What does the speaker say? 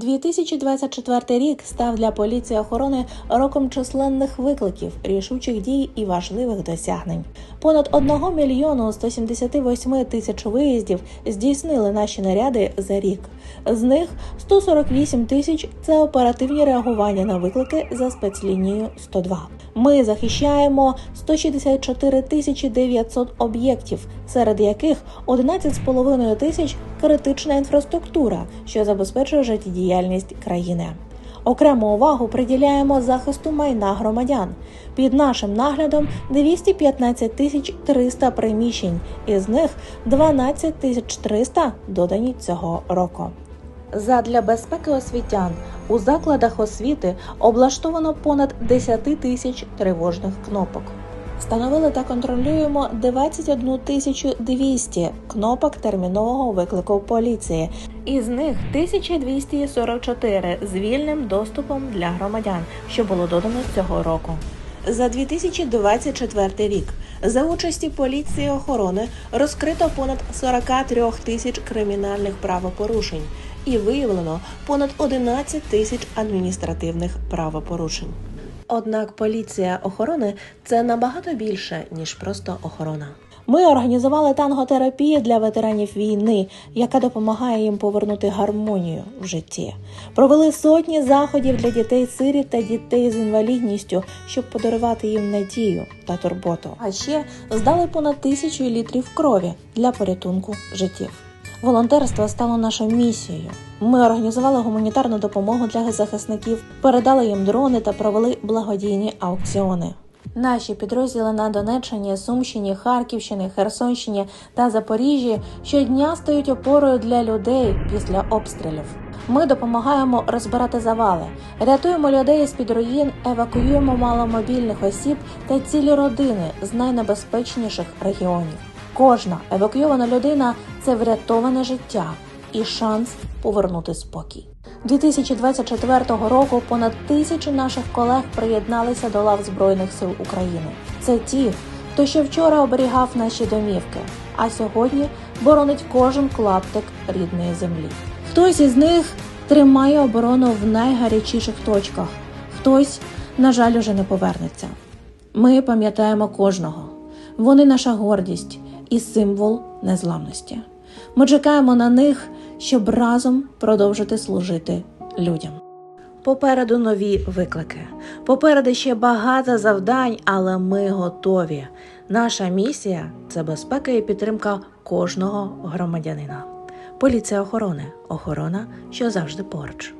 2024 рік став для поліції охорони роком численних викликів, рішучих дій і важливих досягнень. Понад 1 мільйону 178 тисяч виїздів здійснили наші наряди за рік. З них 148 тисяч це оперативні реагування на виклики за спецлінією 102. Ми захищаємо 164 тисячі 900 об'єктів, серед яких 11,5 тисяч критична інфраструктура, що забезпечує життєдіяльність країни. Окрему увагу приділяємо захисту майна громадян. Під нашим наглядом 215 тисяч 300 приміщень, із них 12 тисяч 300 додані цього року. Задля безпеки освітян у закладах освіти облаштовано понад 10 тисяч тривожних кнопок. Встановили та контролюємо 21 тисячу 200 кнопок термінового виклику поліції, із них 1244 з вільним доступом для громадян, що було додано цього року. За 2024 рік за участі поліції охорони розкрито понад 43 тисяч кримінальних правопорушень і виявлено понад 11 тисяч адміністративних правопорушень. Однак поліція охорони це набагато більше ніж просто охорона. Ми організували танготерапію для ветеранів війни, яка допомагає їм повернути гармонію в житті. Провели сотні заходів для дітей сиріт та дітей з інвалідністю, щоб подарувати їм надію та турботу. А ще здали понад тисячу літрів крові для порятунку життів. Волонтерство стало нашою місією. Ми організували гуманітарну допомогу для захисників, передали їм дрони та провели благодійні аукціони. Наші підрозділи на Донеччині, Сумщині, Харківщині, Херсонщині та Запоріжжі щодня стають опорою для людей після обстрілів. Ми допомагаємо розбирати завали, рятуємо людей з під руїн, евакуюємо маломобільних осіб та цілі родини з найнебезпечніших регіонів. Кожна евакуйована людина це врятоване життя і шанс повернути спокій. 2024 року понад тисячу наших колег приєдналися до лав Збройних сил України. Це ті, хто ще вчора оберігав наші домівки, а сьогодні боронить кожен клаптик рідної землі. Хтось із них тримає оборону в найгарячіших точках, хтось, на жаль, уже не повернеться. Ми пам'ятаємо кожного. Вони наша гордість і символ незламності. Ми чекаємо на них, щоб разом продовжити служити людям. Попереду нові виклики. Попереду ще багато завдань, але ми готові. Наша місія це безпека і підтримка кожного громадянина. Поліція охорони охорона, що завжди поруч.